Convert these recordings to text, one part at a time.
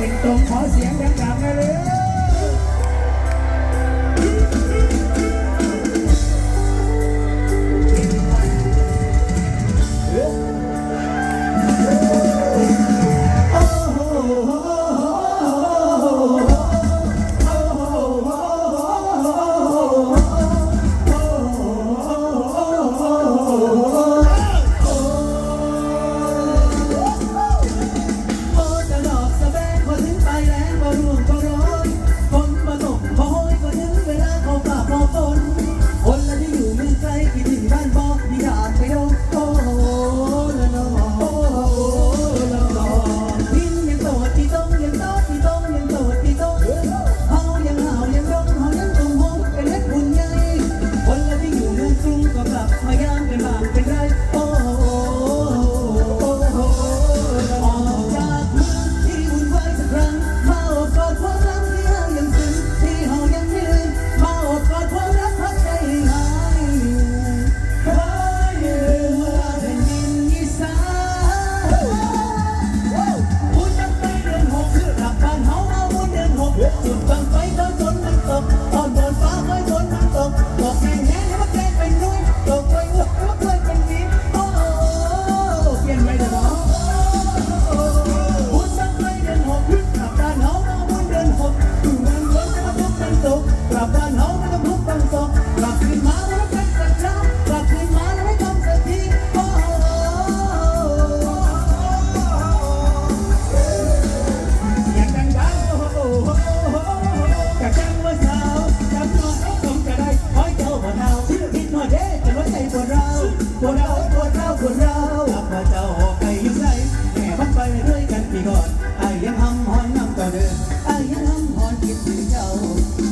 เป็นตรงขอเสียงดังๆเลย เจ้า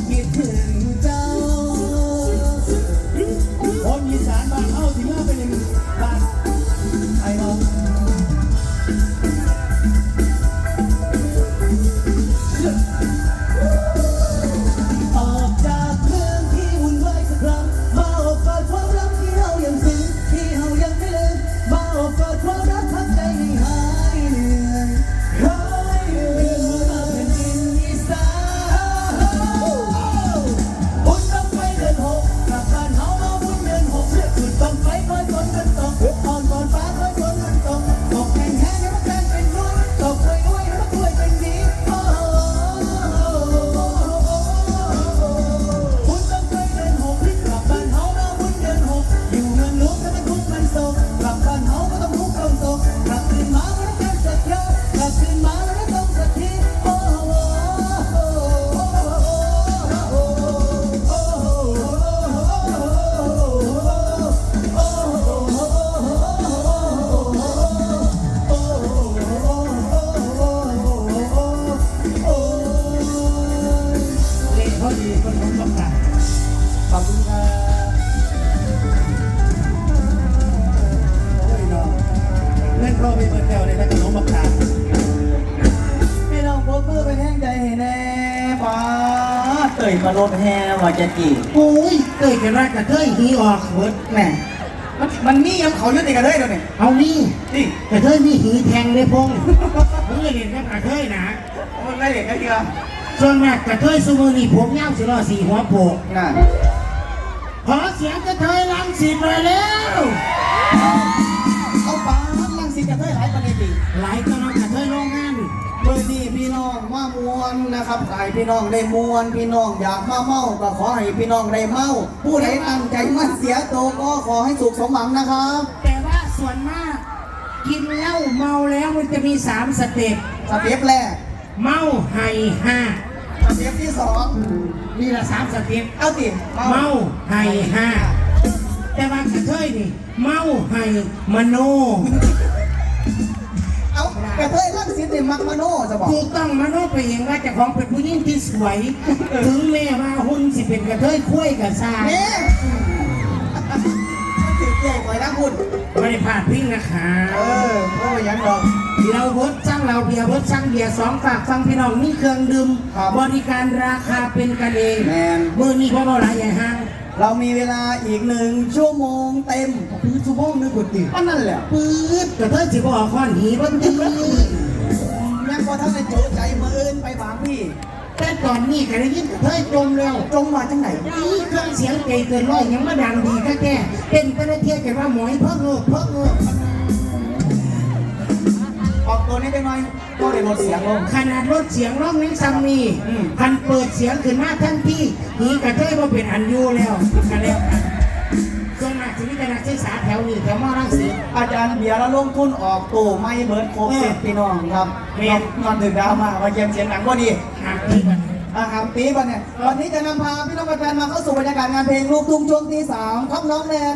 เตยมาลดแฮว่าจะกี่โอ้ยเต้ยกันว่ากระเทยหีออกเบิดแหม่มันมันมียังเขายึดติดกันเลยเดี๋ยวนี้เอานี่นี่กระเทยมีหีแทงเลยพงมึงอย่าเล่นกับกระเทยนะมันไม่เด็กก็เยอะส่วนมากกระเทยซูมือนี่ผมยาวสิรอสีหัวโปกน่ะขอเสียงกระเทยลังสิตหน่อยแล้วเอาปลาลังสิกระเทยหลายประเด็นดิหลายก็น้องกระ พี่น้องมามวนนะครับใครพี่น้องได้มวนพี่น้องอยากมาเมาก็ขอให้พี่น้องได้เมา ผู้ใดตั้งใจมาเสียโตวก็ขอให้สุขสมหวังนะครับแต่ว่าส่วนมาก กินเหล้าเมาแล้วมันจะมีสามสเต็ปสเต็ปแรกเมาไห้ห้าสเต็ปที่สองนี่ละสามสเต็ปเอาสิเมาไห้ห้าแต่ว่ากระเทยนี่ เมาไห้มโนเอา กระเทยลังสิติมักมโนจะบอก ถูกต้องมโนไปเองว่าเจะของเป็นผู้หญิงที่สวย ถึงแม้ว่าหุ่นสิเป็นกระเทยคุ้ยกับซาเนี่ยมันติดใหญ่กว่านะคุณไม่ได้พลาดพิงนะคะเออโอ้ยยังดอกเราเวิร์ดสั่งเราเบียร์เวิร์ดสั่งเบียร์สองฝากฟังพี่น้องมีเครื่องดื่มครับบริการราคาเป็นกันเองแมนเมื่อนี้พ่อเราหลายใหญ่ห้าง เรามีเวลาอีกหนึ่งชั่วโมงเต็มปื้ดชั่วโมงนึงกุฏิก็นั่นแหละปื้ดกระเทยสิบออกข้อนหีบันทียังพอท่านได้โจใจมืออื่นไปบางพี่ แต่ตอนนี้ก็ได้ยินกระเทยจมแล้วจงมาจังไหนนี่เครื่องเสียงเกยเกินร้อยยังมาดังดีแค่แก่เป็นไปได้เทียบกันว่าหมอยเพิ่งเงือกเพิ่งเงือ กออกตัวนี้ได้ไหมก็ได้ลดเสียงลง ขนาดลดเสียงร้องนี้ซ้ำนี่อืม พันเปิดเสียงขึ้นมาทันทีหีกระเทยว่าเป็นอันอยูแล้วกันแล้วกันส่วนมากที่นี่เป็นนักศึกษาแถวนี้แถวมอรังสีอาจารย์เบียร์แล้วลงทุนออกตู้ไม่เบิร์ดโครบเสร็จพี่น้องครับแม่นอนนอนถึงดาวมาว่าเยี่ยมเสียงหนังก็ดี หากที่มัน อาหารปีบันเนี่ยวันนี้จะนำพาพี่น้องแฟนๆมาเข้าสู่บรรยากาศงานเพลงลูกทุ่งช่วงที่สามครับน้องแนน